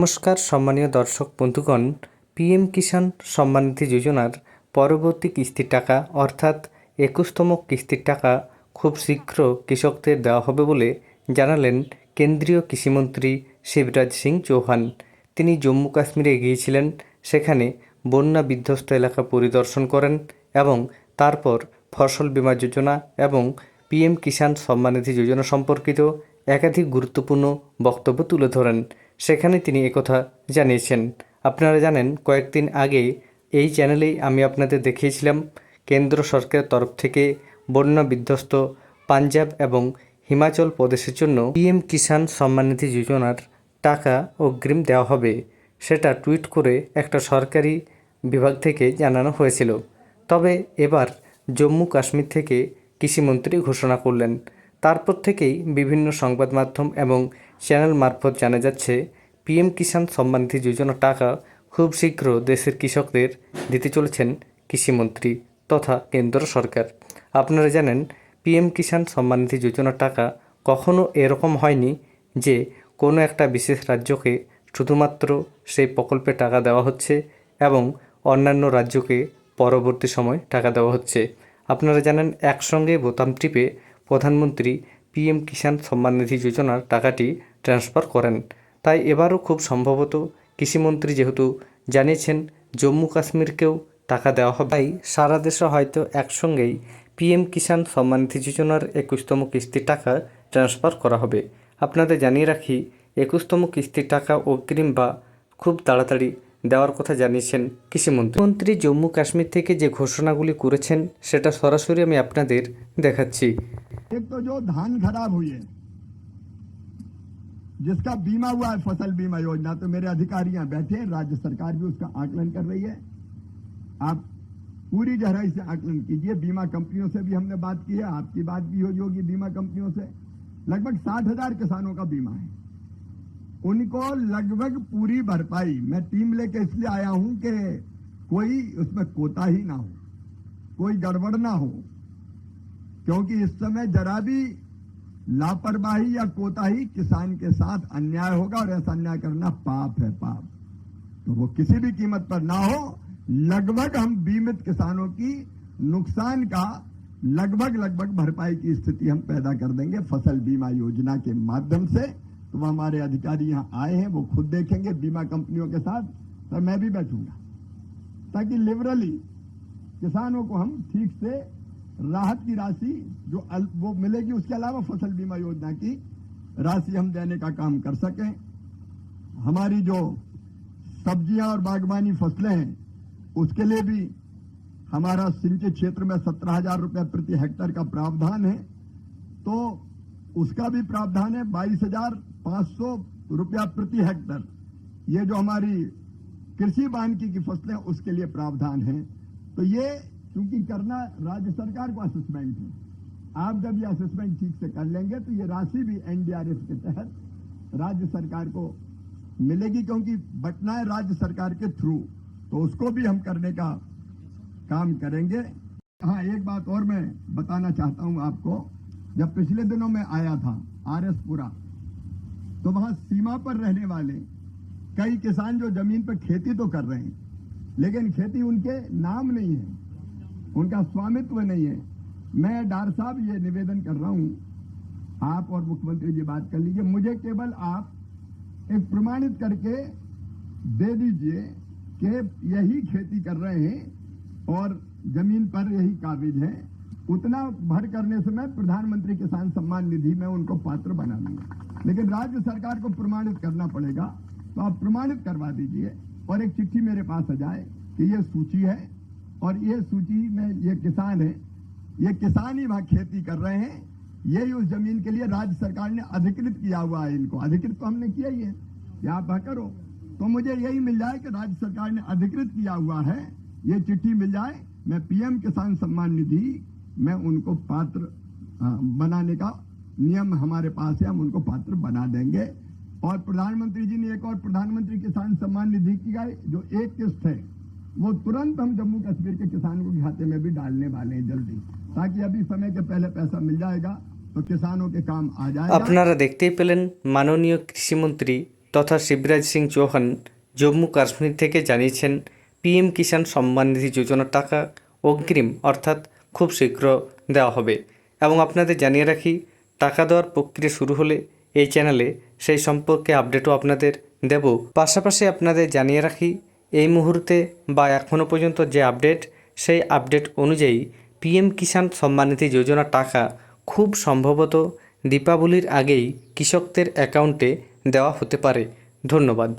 নমস্কার, সম্মানীয় দর্শক বন্ধুগণ। পিএম কিষাণ সম্মান নিধি যোজনার পরবর্তী কিস্তির টাকা, অর্থাৎ একুশতম কিস্তির টাকা, খুব শীঘ্র কৃষকদের দেওয়া হবে বলে জানালেন কেন্দ্রীয় কৃষিমন্ত্রী শিবরাজ সিং চৌহান। তিনি জম্মু কাশ্মীরে গিয়েছিলেন, সেখানে বন্যা বিধ্বস্ত এলাকা পরিদর্শন করেন এবং তারপর ফসল বীমা যোজনা এবং পিএম কিষাণ সম্মান নিধি যোজনা সম্পর্কিত একাধিক গুরুত্বপূর্ণ বক্তব্য তুলে ধরেন। সেখানে তিনি একথা জানিয়েছেন। আপনারা জানেন, কয়েকদিন আগে এই চ্যানেলেই আমি আপনাদের দেখিয়েছিলাম, কেন্দ্র সরকারের তরফ থেকে বন্যা বিধ্বস্ত পাঞ্জাব এবং হিমাচল প্রদেশের জন্য পিএম কিষাণ সম্মান নিধি যোজনার টাকা অগ্রিম দেওয়া হবে, সেটা টুইট করে একটা সরকারি বিভাগ থেকে জানানো হয়েছিল। তবে এবার জম্মু কাশ্মীর থেকে কৃষিমন্ত্রী ঘোষণা করলেন। তারপর থেকেই বিভিন্ন সংবাদ মাধ্যম এবং চ্যানেল মারফত জানা যাচ্ছে, পিএম কিষাণ সম্মান নিধি যোজনা টাকা খুব শীঘ্র দেশের কৃষকদের দিতে চলেছেন কৃষিমন্ত্রী তথা কেন্দ্র সরকার। আপনারা জানেন, পিএম কিষাণ সম্মান নিধি যোজনা টাকা কখনো এরকম হয়নি যে কোনো একটা বিশেষ রাজ্যকে শুধুমাত্র সেই প্রকল্পে টাকা দেওয়া হচ্ছে এবং অন্যান্য রাজ্যকে পরবর্তী সময় টাকা দেওয়া হচ্ছে। আপনারা জানেন, একসঙ্গে বোতাম টিপে প্রধানমন্ত্রী পিএম কিষাণ সম্মান নিধি যোজনার টাকাটি ট্রান্সফার করেন। তাই এবারও খুব সম্ভবত কৃষিমন্ত্রী যেহেতু জানিয়েছেন, জম্মু কাশ্মীরকেও টাকা দেওয়া হবে। তাই সারা দেশে হয়তো একসঙ্গেই পিএম কিষাণ সম্মান নিধি যোজনার একুশতম কিস্তির টাকা ট্রান্সফার করা হবে। আপনাদের জানিয়ে রাখি, একুশতম কিস্তির টাকা অগ্রিম বা খুব তাড়াতাড়ি দেওয়ার কথা জানিয়েছেন কৃষিমন্ত্রী। মন্ত্রী জম্মু কাশ্মীর থেকে যে ঘোষণাগুলি করেছেন, সেটা সরাসরি আমি আপনাদের দেখাচ্ছি। एक तो जो धान खराब हुई है, जिसका बीमा हुआ है, फ़सल बीमा योजना तो मेरे अधिकारियाँ बैठे हैं, राज्य सरकार भी उसका आकलन कर रही है। आप पूरी गहराई से आकलन कीजिए, बीमा कंपनियों से भी हमने बात की है, आपकी बात भी हुई होगी बीमा कंपनियों से। लगभग साठ हज़ार किसानों का बीमा है। उनको लगभग पूरी भरपाई, मैं टीम लेके इसलिए आया हूँ कि कोई उसमें कोताही ना हो, कोई गड़बड़ ना हो क्योंकि इस समय जरा भी लापरवाही या कोताही किसान के साथ अन्याय होगा और ऐसा अन्याय करना पाप है, पाप। तो वो किसी भी कीमत पर ना हो। लगभग हम बीमित किसानों की नुकसान का लगभग लगभग भरपाई की स्थिति हम पैदा कर देंगे फ़सल बीमा योजना के माध्यम से। तो हमारे अधिकारी यहाँ आए हैं, वो खुद देखेंगे बीमा कंपनियों के साथ। तो मैं भी बैठूँगा। ताकि लिबरली किसानों को हम ठीक से राहत की राशि जो वो मिलेगी, उसके अलावा फ़सल बीमा योजना की राशि हम देने का काम कर सकें। हमारी जो सब्ज़ियाँ और बागवानी फ़सलें हैं, उसके लिए भी हमारा सिंचित क्षेत्र में सत्रह हज़ार रुपये प्रति हेक्टेयर का प्रावधान है। तो उसका भी प्रावधान है, बाईस हज़ार पाँच सौ रुपया प्रति हेक्टेयर। ये जो हमारी कृषि वानिकी की फ़सलें, उसके लिए प्रावधान है। तो ये क्योंकि करना राज्य सरकार को असेसमेंट है। आप जब ये असेसमेंट ठीक से कर लेंगे तो ये राशि भी एनडीआरएफ के तहत राज्य सरकार को मिलेगी, क्योंकि बटना है राज्य सरकार के थ्रू। तो उसको भी हम करने का काम करेंगे। हाँ एक बात और मैं बताना चाहता हूँ आपको। जब पिछले दिनों में आया था आर एस पुरा तो वहाँ सीमा पर रहने वाले कई किसान जो ज़मीन पर खेती तो कर रहे हैं, लेकिन खेती उनके नाम नहीं है। उनका स्वामित्व नहीं है। मैं डार साहब ये निवेदन कर रहा हूँ। आप और मुख्यमंत्री जी बात कर लीजिए। मुझे केवल आप एक प्रमाणित करके दे दीजिए कि यही खेती कर रहे हैं और ज़मीन पर यही काबिज है। उतना भर करने से मैं प्रधानमंत्री किसान सम्मान निधि में उनको पात्र बना दूँगा। लेकिन राज्य सरकार को प्रमाणित करना पड़ेगा तो आप प्रमाणित करवा दीजिए और एक चिट्ठी मेरे पास आ जाए कि ये सूची है। और ये सूची में ये किसान है, ये किसान ही वहाँ खेती कर रहे हैं। यही उस ज़मीन के लिए राज्य सरकार ने अधिकृत किया हुआ है इनको। अधिकृत तो हमने किया ही है। कि आप करो। तो मुझे यही मिल जाए कि राज्य सरकार ने अधिकृत किया हुआ है। ये चिट्ठी मिल जाए। मैं पीएम किसान सम्मान निधि, मैं उनको पात्र बनाने का नियम हमारे पास है। हम उनको पात्र बना देंगे। और प्रधानमंत्री जी ने एक और प्रधानमंत्री किसान सम्मान निधि का जो एक किस्त है। वो तुरंत हम जम्मू कश्मीर के किसानों के खाते में भी डालने वाले हैं जल्दी ताकि अभी समय के पहले पैसा मिल जाएगा तो किसानों के काम आ जाएगा আপনারা দেখতেই পেলেন মাননীয় কৃষিমন্ত্রী তথা শিবরাজ সিং চৌহান জম্মু কাশ্মীর থেকে জানিয়েছেন পিএম কিষাণ সম্মান নিধি যোজনার টাকা অগ্রিম অর্থাৎ খুব শীঘ্র দেওয়া হবে এবং আপনাদের জানিয়ে রাখি টাকা দেওয়ার প্রক্রিয়া শুরু হলে এই চ্যানেলে সেই সম্পর্কে আপডেটও আপনাদের দেব পাশাপাশি আপনাদের জানিয়ে রাখি এই মুহূর্তে বা এখনও পর্যন্ত যে আপডেট, সেই আপডেট অনুযায়ী পিএম কিষাণ সম্মানিধি যোজনার টাকা খুব সম্ভবত দীপাবলির আগেই কৃষকদের অ্যাকাউন্টে দেওয়া হতে পারে। ধন্যবাদ।